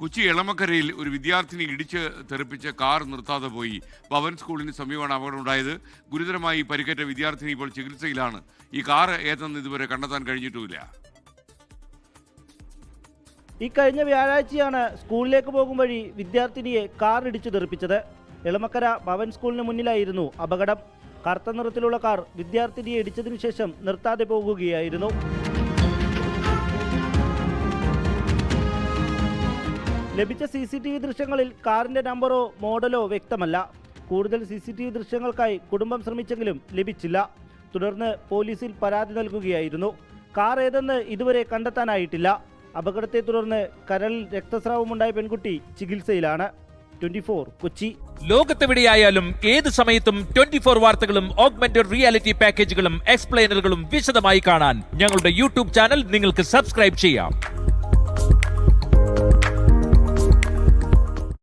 കൊച്ചി എളമക്കരയിൽ ഒരു വിദ്യാർത്ഥിനി ഇടിച്ച് തെറിപ്പിച്ച കാർ നിർത്താതെ പോയി. ഭവൻ സ്കൂളിന് സമീപമാണ് അപകടമുണ്ടായത്. ഗുരുതരമായി പരിക്കേറ്റ വിദ്യാർത്ഥിനി ഇപ്പോൾ ചികിത്സയിലാണ്. ഈ കാർ ഏതെന്ന് ഇതുവരെ കണ്ടെത്താൻ കഴിഞ്ഞിട്ടുമില്ല. ഈ കഴിഞ്ഞ വ്യാഴാഴ്ചയാണ് സ്കൂളിലേക്ക് പോകും വഴി വിദ്യാർത്ഥിനിയെ കാർ ഇടിച്ചു തെറിപ്പിച്ചത്. എളമക്കര ഭവൻ സ്കൂളിന് മുന്നിലായിരുന്നു അപകടം. കറുത്ത നിറത്തിലുള്ള കാർ വിദ്യാർത്ഥിനിയെ ഇടിച്ചതിനു ശേഷം നിർത്താതെ പോകുകയായിരുന്നു. ലഭിച്ച സി സി ടി വി ദൃശ്യങ്ങളിൽ കാറിന്റെ നമ്പറോ മോഡലോ വ്യക്തമല്ല. കൂടുതൽ സി സി ടി വി ദൃശ്യങ്ങൾക്കായി കുടുംബം ശ്രമിച്ചെങ്കിലും ലഭിച്ചില്ല. തുടർന്ന് പോലീസിൽ പരാതി നൽകുകയായിരുന്നു. കാർ ഏതെന്ന് ഇതുവരെ കണ്ടെത്താനായിട്ടില്ല. അപകടത്തെ തുടർന്ന് കരളിൽ രക്തസ്രാവമുണ്ടായ പെൺകുട്ടി ചികിത്സയിലാണ്. കൊച്ചി. ലോകത്തെവിടെയായാലും ഏത് സമയത്തും ട്വന്റി ഫോർ വാർത്തകളും ഓഗ്മെന്റഡ് റിയാലിറ്റി പാക്കേജുകളും എക്സ്പ്ലെയിനറുകളും വിശദമായി കാണാൻ ഞങ്ങളുടെ യൂട്യൂബ് ചാനൽ നിങ്ങൾക്ക് സബ്സ്ക്രൈബ് ചെയ്യാം.